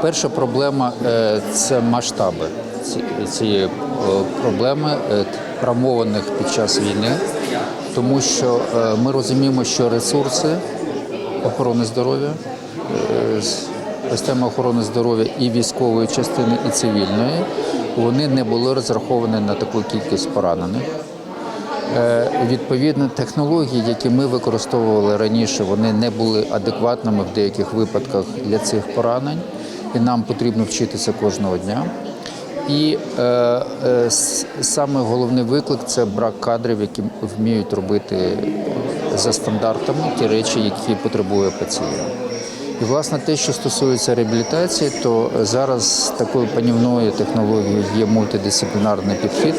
Перша проблема е, це масштаби цієї е, проблеми, е, травмованих під час війни, тому що ми розуміємо, що ресурси охорони здоров'я, система охорони здоров'я і військової частини, і цивільної, вони не були розраховані на таку кількість поранених. Відповідно, технології, які ми використовували раніше, вони не були адекватними в деяких випадках для цих поранень, і нам потрібно вчитися кожного дня. І е, е, саме головний виклик це брак кадрів, які вміють робити за стандартами ті речі, які потребує пацієнт. І власне те, що стосується реабілітації, то зараз такою панівною технологією є мультидисциплінарний підхід,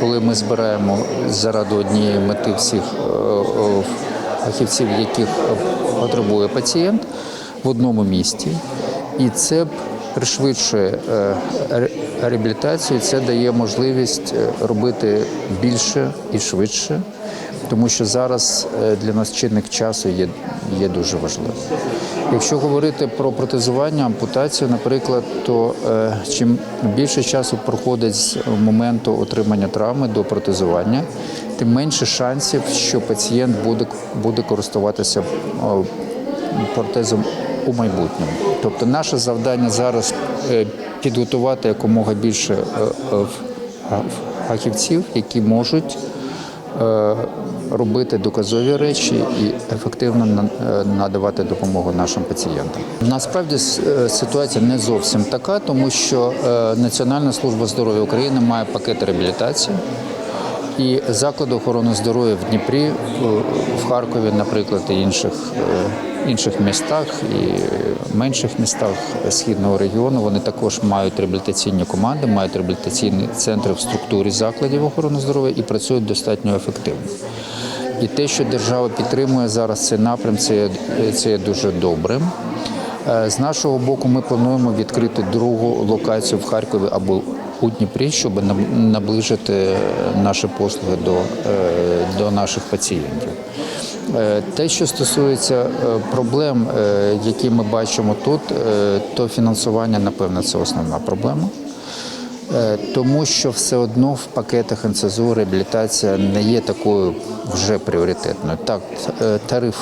коли ми збираємо заради однієї мети всіх е, е, фахівців, яких потребує пацієнт в одному місті, і це пришвидшує е, реабілітацію, це дає можливість е, робити більше і швидше, тому що зараз е, для нас чинник часу є, є дуже важливим. Якщо говорити про протезування, ампутацію, наприклад, то чим більше часу проходить з моменту отримання травми до протезування, тим менше шансів, що пацієнт буде, буде користуватися протезом у майбутньому. Тобто наше завдання зараз е, підготувати якомога більше е, е, фахівців, які можуть робити доказові речі і ефективно на- надавати допомогу нашим пацієнтам. Насправді ситуація не зовсім така, тому що Національна служба здоров'я України має пакет реабілітації. І заклади охорони здоров'я в Дніпрі, в- в Харкові, наприклад, і інших, е, інших містах і менших містах східного регіону вони також мають реабілітаційні команди, мають реабілітаційні центри в структурі закладів охорони здоров'я і працюють достатньо ефективно. І те, що держава підтримує зараз цей напрям, це, це є дуже добрим. Е, З нашого боку, ми плануємо відкрити другу локацію в Харкові або у Дніпрі, щоб наближити наші послуги до, е, до наших пацієнтів. Е, Те, що стосується е, проблем, які ми бачимо тут, то фінансування, напевно, це основна проблема. Тому що все одно в пакетах НСЗУ реабілітація не є такою вже пріоритетною. Так, тариф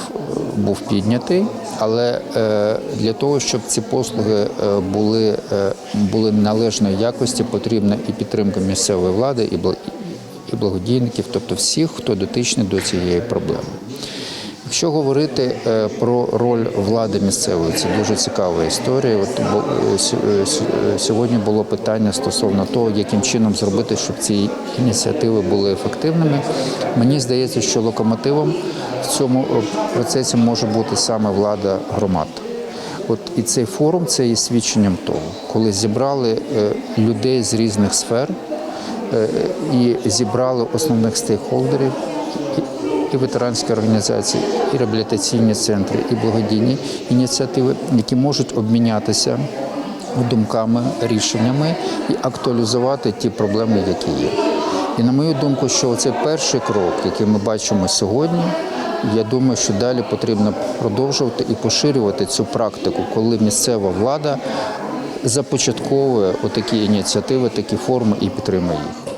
був піднятий, але е, для того, щоб ці послуги е, були, е, були належної якості, потрібна і підтримка місцевої влади, і благодійників, тобто всіх, хто дотичний до цієї проблеми. Якщо говорити про роль влади місцевої, це дуже цікава історія. От сьогодні було питання стосовно того, яким чином зробити, щоб ці ініціативи були ефективними. Мені здається, що локомотивом в цьому е, процесі може бути саме влада громад. От і цей форум це є свідченням того, коли зібрали е, людей з різних сфер е, і зібрали основних стейкхолдерів і- ветеранські організації, і реабілітаційні центри, і благодійні ініціативи, які можуть обмінятися думками, рішеннями і актуалізувати ті проблеми, які є. І на мою думку, що цей перший крок, який ми бачимо сьогодні, я думаю, що далі потрібно продовжувати і поширювати цю практику, коли місцева влада започатковує отакі ініціативи, такі форми і підтримує їх.